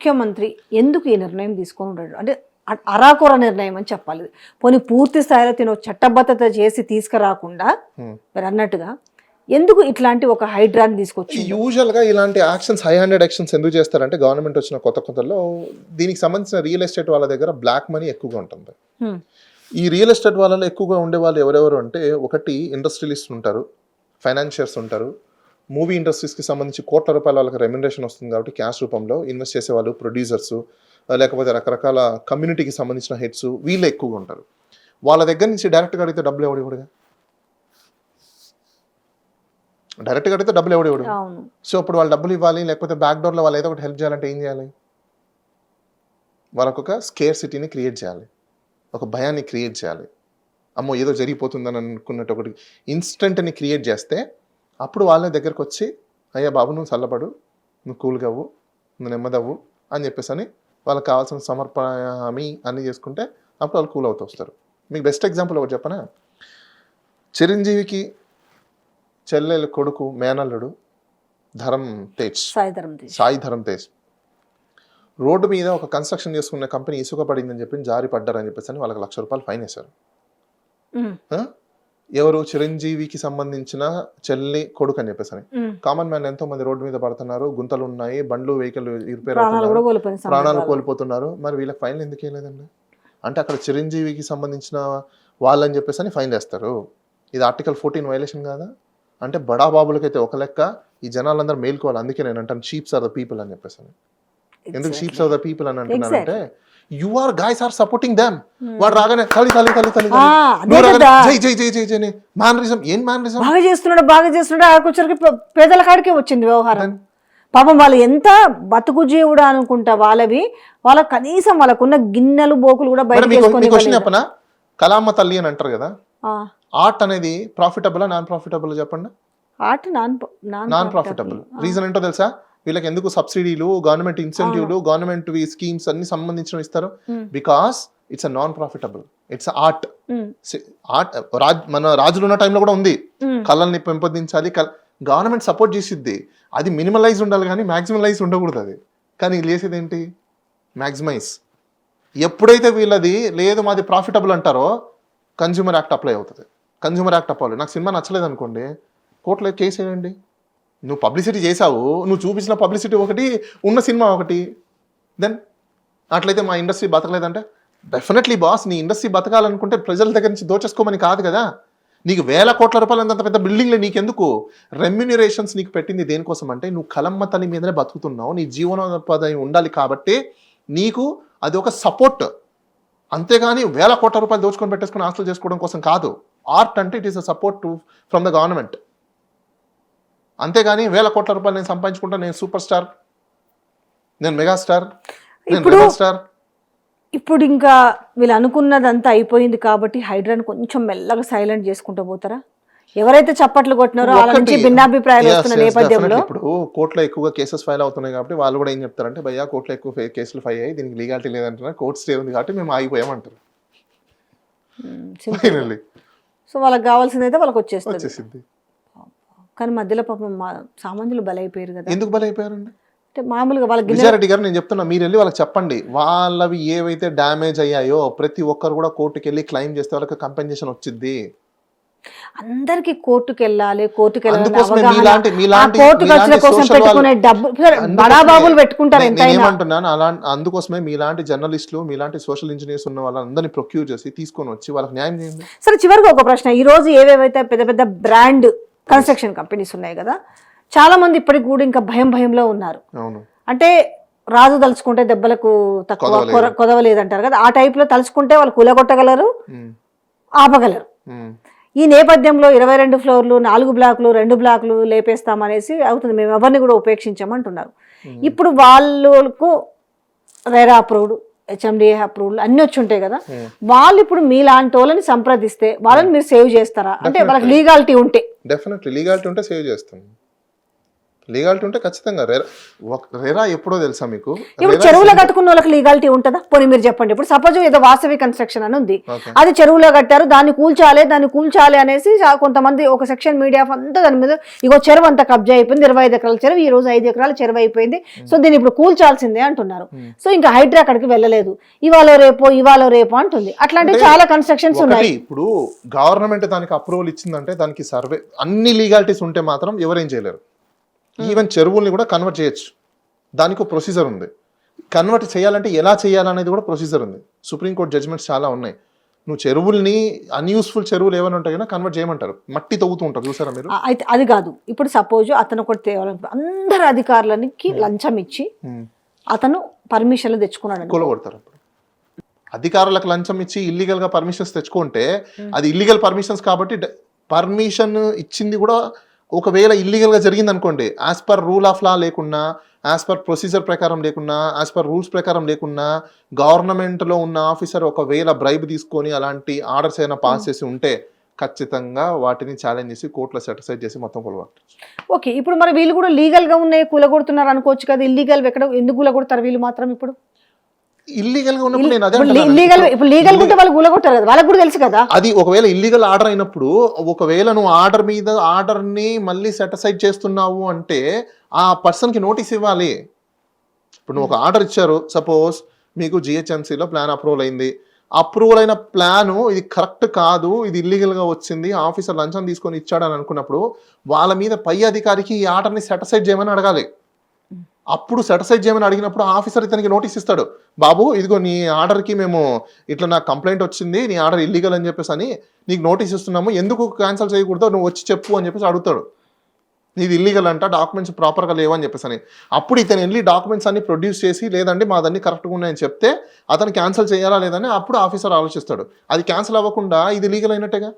ముఖ్యమంత్రి ఎందుకు ఈ నిర్ణయం తీసుకొని ఉండడు అంటే అరాకొర నిర్ణయం అని చెప్పాలి పోనీ పూర్తి స్థాయిలో తిన చట్టబద్ధత చేసి తీసుకురాకుండా. మీరు అన్నట్టుగా ఎందుకు ఇట్లాంటి ఒక హైడ్రాని తీసుకొచ్చి యూజువల్గా ఇలాంటి యాక్షన్స్ హై హ్యాండెడ్ యాక్షన్స్ ఎందుకు చేస్తారంటే గవర్నమెంట్ వచ్చిన కొత్త కొత్తలో దీనికి సంబంధించిన రియల్ ఎస్టేట్ వాళ్ళ దగ్గర బ్లాక్ మనీ ఎక్కువగా ఉంటుంది. ఈ రియల్ ఎస్టేట్ వాళ్ళలో ఎక్కువగా ఉండే వాళ్ళు ఎవరెవరు అంటే ఒకటి ఇండస్ట్రియలిస్ట్ ఉంటారు ఫైనాన్షియర్స్ ఉంటారు మూవీ ఇండస్ట్రీస్కి సంబంధించి కోట్ల రూపాయల వాళ్ళకి రెమ్యునరేషన్ వస్తుంది కాబట్టి క్యాష్ రూపంలో ఇన్వెస్ట్ చేసే వాళ్ళు ప్రొడ్యూసర్స్ లేకపోతే రకరకాల కమ్యూనిటీకి సంబంధించిన హెడ్స్ వీళ్ళే ఎక్కువగా ఉంటారు. వాళ్ళ దగ్గర నుంచి డైరెక్ట్గా అడిగితే డబ్బులు ఎవడు ఇవ్వడుగా? డైరెక్ట్గా అడిగితే డబ్బులు ఎవడు ఇవ్వడు? సో ఇప్పుడు వాళ్ళు డబ్బులు ఇవ్వాలి లేకపోతే బ్యాక్ డోర్లో వాళ్ళు ఏదో ఒకటి హెల్ప్ చేయాలంటే ఏం చేయాలి? వాళ్ళకు ఒక స్కేర్ సిటీని క్రియేట్ చేయాలి. ఒక భయాన్ని క్రియేట్ చేయాలి. అమ్మో ఏదో జరిగిపోతుందని అనుకున్నట్టు ఒకటి ఇన్స్టెంట్ని క్రియేట్ చేస్తే అప్పుడు వాళ్ళ దగ్గరకు వచ్చి అయ్యా బాబు నువ్వు చల్లబడు నువ్వు కూల్గా అవ్వు నువ్వు నెమ్మదవ్వు అని చెప్పేసి అని వాళ్ళకి కావాల్సిన సమర్పణమి అన్ని చేసుకుంటే అప్పుడు వాళ్ళు కూల్ అవుతూ వస్తారు. మీకు బెస్ట్ ఎగ్జాంపుల్ ఒకటి చెప్పనా? చిరంజీవికి చెల్లెలు కొడుకు మేనల్లుడు ధరం తేజ్. సాయి ధరం తేజ్. రోడ్డు మీద ఒక కన్స్ట్రక్షన్ చేసుకున్న కంపెనీ ఇసుక పడిందని చెప్పి జారి పడ్డారని చెప్పేసి అని వాళ్ళకి లక్ష రూపాయలు ఫైన్ వేశారు? ఎవరు చిరంజీవికి సంబంధించిన చెల్లి కొడుకు అని చెప్పేసి. కామన్ మ్యాన్ ఎంతో మంది రోడ్డు మీద పడుతున్నారు గుంతలు ఉన్నాయి బండ్లు వెహికల్ రిపేర్ ప్రాణాలు. కోల్పోతున్నారు మరి వీళ్ళకి ఫైన్లు ఎందుకు వేయలేదండి అంటే అక్కడ చిరంజీవికి సంబంధించిన వాళ్ళని చెప్పేసి అని ఫైన్ వేస్తారు ఇది ఆర్టికల్ ఫోర్టీన్ వైలేషన్ కాదా అంటే బడా బాబులకైతే ఒక లెక్క ఈ జనాలందరూ మేల్కోవాలి అందుకే నేను అంటాను చీప్స్ ఆర్ ద పీపుల్ అని చెప్పేసి. ఎందుకు. చీప్స్ ఆర్ ద పీపుల్ అని అంటున్నానంటే you are guys are supporting them వాడు రాగానే తల్లి తల్లి తల్లి తల్లి. జై జై జై జై జై మానరిజం ఏం మానరిజం? బాగా చేస్తున్నాడు బాగా చేస్తున్నాడు. పేదల కాడికే వచ్చింది వ్యవహారం. పాపం వాళ్ళు ఎంత బతుకు జీవుడు అనుకుంటా వాళ్ళవి వాళ్ళ కనీసం వాళ్ళకున్న గిన్నెలు బోకులు కూడా మరి బయటకు మీకు వేసుకొని మీ క్వశ్చన్ ఇవ్వలేదు. చెప్పనా? కలామ్మ తల్లి అని అంటారు కదా. ఆర్ట్ అనేది ప్రాఫిటబుల్ నాన్ ప్రాఫిటబుల్ చెప్పండి. Art non non profitable reason ఏంటో తెలుసా? వీళ్ళకి ఎందుకు సబ్సిడీలు గవర్నమెంట్ ఇన్సెంటివ్లు గవర్నమెంట్ స్కీమ్స్ అన్ని సంబంధించిన ఇస్తారు. Because it's a non profitable it's art art Raj మన రాజులు ఉన్న టైంలో కూడా ఉంది. కళల్ని పెంపొందించాలి గవర్నమెంట్ సపోర్ట్ చేసిద్ది. అది మినిమలైజ్ ఉండాలి కానీ మ్యాక్సిమలైజ్ ఉండకూడదు అది. కానీ వీళ్ళు చేసేది ఏంటి? మ్యాక్సిమైజ్ ఎప్పుడైతే వీళ్ళది లేదు మాది ప్రాఫిటబుల్ అంటారో కన్జ్యూమర్ యాక్ట్ అప్లై అవుతుంది. కన్జ్యూమర్ యాక్ట్ అప్లై నాకు సినిమా నచ్చలేదు అనుకోండి కోర్టులో కేసు వేయండి. నువ్వు పబ్లిసిటీ చేసావు నువ్వు చూపించిన పబ్లిసిటీ ఒకటి ఉన్న సినిమా ఒకటి. దెన్ అట్లయితే మా ఇండస్ట్రీ బతకలేదంటే? డెఫినెట్లీ బాస్ నీ ఇండస్ట్రీ బతకాలనుకుంటే ప్రజల దగ్గర నుంచి దోచేసుకోమని కాదు కదా? నీకు వేల కోట్ల రూపాయలు అంత పెద్ద బిల్డింగ్లే నీకెందుకు? రెమ్యునరేషన్స్ నీకు పెట్టింది దేనికోసం అంటే నువ్వు కలమ్మ తల్లి మీదనే బతుకుతున్నావు నీ జీవనోపాధి ఉండాలి కాబట్టి నీకు అది ఒక సపోర్ట్ అంతేగాని వేల కోట్ల రూపాయలు దోచుకొని పెట్టేసుకుని ఆస్తులు చేసుకోవడం కోసం కాదు. ఆర్ట్ అంటే it is a support to from the government అంతేగాని వేల కోట్ల రూపాయలు నేను సంపాదించుకుంటా నేను సూపర్ స్టార్. నేను మెగాస్టార్. నేను స్టార్ ఇప్పుడు ఇంకా వీళ్ళు అనుకున్నదంతా అయిపోయింది కాబట్టి హైడ్రాన్ కొంచెం మెల్లగా సైలెంట్ చేసుకుంటూ పోతారా? ఎవరైతే చప్పట్లు కొట్టినారో వాళ్ళ నుంచి భిన్నాభిప్రాయాలు వస్తున్న నేపథ్యంలో. ఇప్పుడు కోర్టులో ఎక్కువగా కేసెస్ ఫైల్ అవుతున్నాయి కాబట్టి వాళ్ళు కూడా ఏం చెప్తారంటే భయ్యా కోర్టులో ఎక్కువ కేసులు ఫైల్ అయ్యాయి దీనికి లీగాలిటీ లేదంటున్నారు కోర్టు స్టే ఉంది కాబట్టి మేము ఆగిపోయామంటారు. సో వాళ్ళకి కావాల్సింది అయితే వాళ్ళకి వచ్చేస్తుంది. వచ్చేసింది. కానీ మధ్యలో పాపం మా సామాన్యులు బలైపోయారు కదా. ఎందుకు బలైపోయారండి? అంటే మామూలుగా వాళ్ళ గిన్నె విజయారెడ్డి గారు నేను చెప్తున్నా మీరు వెళ్ళి వాళ్ళకి చెప్పండి. వాళ్ళవి ఏవైతే డ్యామేజ్ అయ్యాయో ప్రతి ఒక్కరు కూడా కోర్టుకి వెళ్ళి క్లెయిమ్ చేస్తే వాళ్ళకి కంపెన్సేషన్ వచ్చింది అందరికి కోర్టుకు వెళ్ళాలి కోర్టుకు వెళ్ళాలి అందుకోసమే అవగాహన. మీలాంటి- ఆ మీలాంటి- కోర్టు ఖర్చుల మీలాంటి కోసం social పెట్టుకునే వాళ్ళు- డబ్బు సరే, బడా బాబులు పెట్టుకుంటారు నేను- ఎంతైనా. నేనేమంటున్నాను అలా అందుకోసమే మీలాంటి జర్నలిస్టులు మీలాంటి సోషల్ ఇంజనీర్స్ ఉన్న వాళ్ళందరినీ ప్రొక్యూర్ చేసి తీసుకొని వచ్చి వాళ్ళకి న్యాయం చేయండి. సరే చివరికి ఒక ప్రశ్న. ఈ రోజు ఏవేవైతే పెద్ద పెద్ద బ్రాండ్ కన్స్ట్రక్షన్ కంపెనీస్ ఉన్నాయి కదా. చాలా మంది ఇప్పటికి కూడా ఇంకా భయం భయంలో ఉన్నారు. అంటే రాజు తలుచుకుంటే దెబ్బలకు తక్కువ కొదవలేదంటారు కదా. ఆ type లో తలుచుకుంటే వాళ్ళు కూలగొట్టగలరు ఆపగలరు. ఈ నేపథ్యంలో ఇరవై రెండు ఫ్లోర్లు నాలుగు బ్లాక్లు రెండు బ్లాక్లు లేపేస్తామనేసి అవుతుంది. మేము ఎవరిని కూడా ఉపేక్షించామంటున్నారు. ఇప్పుడు వాళ్ళకు రెరా అప్రూవ్డ్ హెచ్ఎండిఏ అప్రూవ్డ్ అన్ని వచ్చి ఉంటాయి కదా. వాళ్ళు ఇప్పుడు మీలాంటి వాళ్ళని సంప్రదిస్తే వాళ్ళని మీరు సేవ్ చేస్తారా? అంటే వాళ్ళకి లీగాలిటీ ఉంటే. డెఫినెట్లీ లీగాలిటీ ఉంటే సేవ్ చేస్తాం. లీగాలిటీ ఉంటే ఖచ్చితంగా. రెరా రెరా ఎప్పుడో తెలుసా మీకు? ఇప్పుడు చెరువులో కట్టుకున్న వాళ్ళకి లీగాలిటీ ఉంటుందా? పోనీ మీరు చెప్పండి. ఇప్పుడు సపోజ్ ఏదో వాసవి కన్స్ట్రక్షన్ అని ఉంది. అది చెరువులో కట్టారు దాన్ని కూల్చాలి దాన్ని కూల్చాలి అనేసి కొంతమంది ఒక సెక్షన్ మీడియా అంతా దాని మీద ఇగో చెరువు అంతా కబ్జా అయిపోయింది. ఇరవై ఐదు ఎకరాల చెరువు ఈ రోజు ఐదు ఎకరాల చెరువు అయిపోయింది. సో దీన్ని ఇప్పుడు కూల్చాల్సిందే అంటున్నారు. సో ఇంకా హైడ్రా అక్కడికి వెళ్ళలేదు. ఇవాళ రేపో ఇవాళ రేపో అంటుంది. అట్లాంటి చాలా కన్స్ట్రక్షన్స్ ఉన్నాయి. ఇప్పుడు గవర్నమెంట్ దానికి అప్రూవల్ ఇచ్చిందంటే దానికి సర్వే అన్ని లీగాలిటీస్ ఉంటే మాత్రం ఎవరేం చేయలేరు. ఈవెన్ చెరువుల్ని కూడా కన్వర్ట్ చేయొచ్చు. దానికి ఒక ప్రొసీజర్ ఉంది. కన్వర్ట్ చేయాలంటే ఎలా చేయాలనేది కూడా ప్రొసీజర్ ఉంది. సుప్రీంకోర్టు జడ్జ్మెంట్స్ చాలా ఉన్నాయి. నువ్వు చెరువుల్ని అన్యూస్ఫుల్ చెరువులు ఏమైనా ఉంటాయి కదా కన్వర్ట్ చేయమంటారు. మట్టి తవ్వుతూ ఉంటారు. చూసారా మీరు? అయితే అది కాదు. ఇప్పుడు సపోజ్ అతను ఒకటి తేవాలనుకో అందరు అధికారులకి లంచం ఇచ్చి ఉమ్. అతను పర్మిషన్లు తెచ్చుకున్నాడు. కూలగొడతారు అధికారులకు లంచం ఇచ్చి ఇల్లీగల్గా పర్మిషన్స్ తెచ్చుకుంటే అది ఇల్లీగల్ పర్మిషన్స్ కాబట్టి పర్మిషన్ ఇచ్చింది కూడా ఒకవేళ ఇల్లీగల్గా జరిగింది అనుకోండి as per rule of law లేకున్నా యాజ్ పర్ ప్రొసీజర్ ప్రకారం లేకున్నా యాజ్ పర్ రూల్స్ ప్రకారం లేకున్నా గవర్నమెంట్లో ఉన్న ఆఫీసర్ ఒకవేళ బ్రైబ్ తీసుకొని అలాంటి ఆర్డర్స్ ఏమైనా పాస్ చేసి ఉంటే ఖచ్చితంగా వాటిని ఛాలెంజ్ చేసి కోర్టులో సెటిసైడ్ చేసి మొత్తం కొలగొట్టారు ఓకే ఇప్పుడు మరి వీళ్ళు కూడా లీగల్గా ఉన్నాయి కూలగొడుతున్నారు అనుకోవచ్చు కదా ఇల్లీగల్ ఎక్కడ ఎందుకు కూలగొడతారు వీళ్ళు మాత్రం ఇప్పుడు? ఇల్లీగల్గా ఉన్నప్పుడు నేను అదే లీగల్ అంటున్నాను. ఇప్పుడు లీగల్ ఉంటే వాళ్ళు కూలగొట్టారు కదా వాళ్ళకి కూడా తెలుసు కదా. అది ఒకవేళ ఇల్లీగల్ ఆర్డర్ అయినప్పుడు ఒకవేళ నువ్వు ఆర్డర్ మీద ఆర్డర్ని మళ్ళీ సెటిసైడ్ చేస్తున్నావు అంటే ఆ పర్సన్కి నోటీస్ ఇవ్వాలి. ఇప్పుడు నువ్వు ఒక ఆర్డర్ ఇచ్చారు సపోజ్ మీకు జిహెచ్ఎంసీలో ప్లాన్ అప్రూవల్ అయింది. అప్రూవల్ అయిన ప్లాన్ ఇది కరెక్ట్ కాదు ఇది ఇల్లీగల్గా వచ్చింది ఆఫీసర్ లంచం తీసుకొని ఇచ్చాడు అని అనుకున్నప్పుడు వాళ్ళ మీద పై అధికారికి ఈ ఆర్డర్ని సెటిసైడ్ చేయమని అడగాలి. అప్పుడు సెటిసైజ్ చేయమని అడిగినప్పుడు ఆఫీసర్ ఇతనికి నోటీస్ ఇస్తాడు. బాబు ఇదిగో నీ ఆర్డర్కి మేము ఇట్లా నాకు కంప్లైంట్ వచ్చింది నీ ఆర్డర్ ఇల్లీగల్ అని చెప్పేసి అని నీకు నోటీస్ ఇస్తున్నాము. ఎందుకు క్యాన్సిల్ చేయకూడదు? నువ్వు వచ్చి చెప్పు అని చెప్పేసి అడుగుతాడు. నీది ఇల్లీగల్ అంట డాక్యుమెంట్స్ ప్రాపర్గా లేవని చెప్పేసి అని. అప్పుడు ఇతను వెళ్ళి డాక్యుమెంట్స్ అన్ని ప్రొడ్యూస్ చేసి లేదండి మాదన్నీ కరెక్ట్గా ఉన్నాయని చెప్తే అతను క్యాన్సిల్ చేయాలా లేదని అప్పుడు ఆఫీసర్ ఆలోచిస్తాడు. అది క్యాన్సిల్ అవ్వకుండా ఇది లీగల్ అయినట్టేగా?